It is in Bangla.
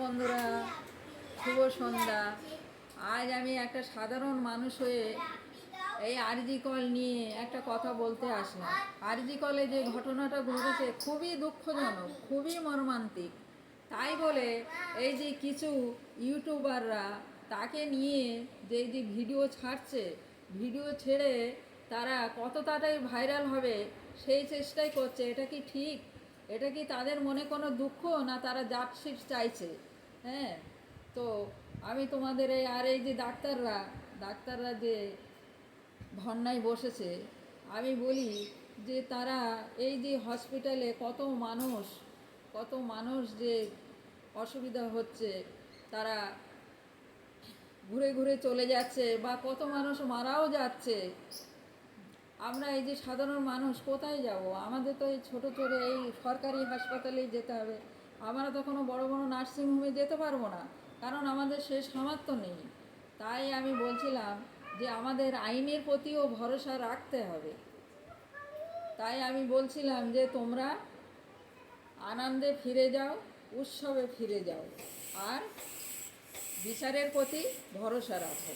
বন্ধুরা, শুভ সন্ধ্যা। আজ আমি একটা সাধারণ মানুষ হয়ে এই আরজি কল নিয়ে একটা কথা বলতে আসলাম। আরজি কলে যে ঘটনাটা ঘটেছে খুবই দুঃখজনক, খুবই মর্মান্তিক। তাই বলে এই যে কিছু ইউটিউবাররা তাকে নিয়ে যে যে ভিডিও ছাড়ছে, ভিডিও ছেড়ে তারা কত তাড়াতাড়ি ভাইরাল হবে, সেই চেষ্টাই করছে, এটা কি ঠিক? এটা কি তাদের মনে কোনো দুঃখ না তারা জাতশিট চাইছে? হ্যাঁ তো আমি তোমাদের এই আর এই যে ডাক্তাররা ডাক্তাররা যে ধর্নায় বসেছে, আমি বলি যে তারা এই যে হসপিটালে কত মানুষ কত মানুষ যে অসুবিধা হচ্ছে, তারা ঘুরে ঘুরে চলে যাচ্ছে বা কত মানুষ মারাও যাচ্ছে আমরা এই যে সাধারণ মানুষ, কোথায় যাব? আমাদের তো এই ছোটো ছোটো এই সরকারি হাসপাতালেই যেতে হবে। আমরা তো কোনো বড় বড় নার্সিংহোমে যেতে পারব না, কারণ আমাদের সে সামর্থ্য নেই। তাই আমি বলছিলাম যে আমাদের আইনের প্রতিও ভরসা রাখতে হবে। তাই আমি বলছিলাম যে তোমরা আনন্দে ফিরে যাও, উৎসবে ফিরে যাও, আর বিচারের প্রতি ভরসা রাখো।